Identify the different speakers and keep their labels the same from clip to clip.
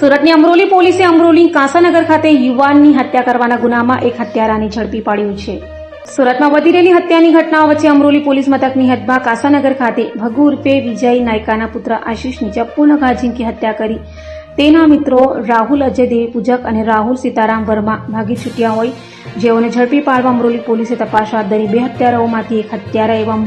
Speaker 1: સુરતની અમરોલી પોલીસે અમરોલી કાંસાનગર ખાતે યુવાનની હત્યા કરવાના ગુનામાં એક હત્યારાને ઝડપી પાડ્યું છે. સુરતમાં વધી રહેલી હત્યાની ઘટનાઓ વચ્ચે અમરોલી પોલીસ મથકની હદમાં કાંસાનગર ખાતે ભગુ રૂપે વિજય નાયકાના પુત્ર આશીષની ચપ્પુના ઘા ઝીંકી હત્યા કરી. તેના મિત્રો રાહુલ અજય દેવી પૂજક અને રાહુલ સીતારામ વર્મા ભાગી છૂટ્યા હોય. જેઓને ઝડપી પાડવા અમરોલી પોલીસે તપાસ હાથ ધરી બે હત્યારાઓમાંથી એક હત્યારા એવા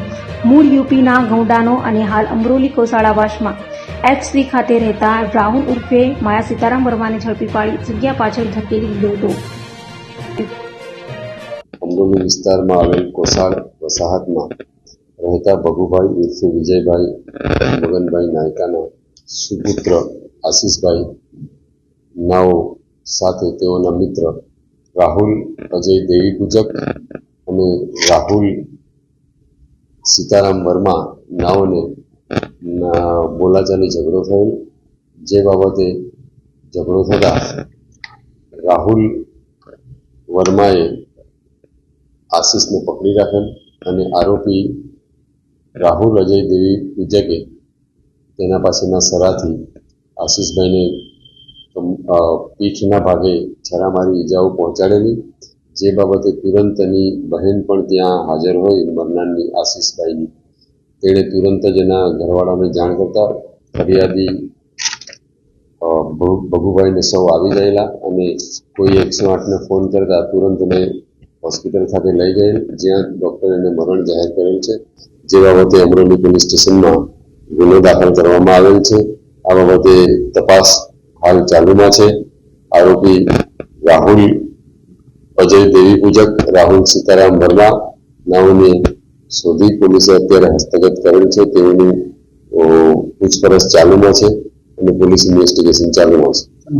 Speaker 1: મૂળ યુપીના ગૌડાનો અને હાલ અમરોલી કોસાળાવાસમાં એચ સી ખાતે રહેતા રાહુલ ઉર્ફે માયા સીતારામ વર્માને ઝડપી પાડી જગ્યા પાછળ ધકેલી દીધો હતો.
Speaker 2: અંગોલી વિસ્તારમાં આવેલ કોસાળ વસાહતમાં રહેતા ભગુભાઈ ઉર્ફે વિજયભાઈ, મગનભાઈ નાયકાના સુપુત્ર આશીષભાઈ નાઓ સાથે તેઓના મિત્ર રાહુલ, અજય દેવી પૂજક અને રાહુલ સીતારામ વર્મા નાઓને બોલાચાલી ઝઘડો થયેલ. જે બાબતે ઝઘડો થતા રાહુલ વર્માએ આશીષને પકડી રાખેલ અને આરોપી રાહુલ અજય દેવી પૂજકે તેના પાસેના સરાથી આશીષભાઈને પીઠના ભાગે છરામારી ઇજાઓ પહોંચાડેલી. જે બાબતે તુરંત તેની બહેન પણ ત્યાં હાજર હોય, મરનારની આશીષભાઈની તેણે તુરંત જ એના ઘરવાળાને જાણ કરતા ફરિયાદી ભગુભાઈને સૌ આવી ગયેલા અને કોઈ એકસો આઠને ફોન કરતા તુરંત એને હોસ્પિટલ ખાતે લઈ ગયેલ, જ્યાં ડૉક્ટરે એને મરણ જાહેર કરેલ છે. જે બાબતે અમરેલી પોલીસ સ્ટેશનમાં ગુનો દાખલ કરવામાં આવેલ છે. આ બાબતે તપાસ હાલ ચાલુમાં છે. આરોપી રાહુલ, અજય દેવી પૂજક રાહુલ સીતારામ વર્મા નાઓને શોધી પોલીસે અત્યારે હસ્તગત કરેલ છે. તેઓની પૂછપરછ ચાલુમાં છે અને પોલીસ ઇન્વેસ્ટિગેશન ચાલુમાં છે.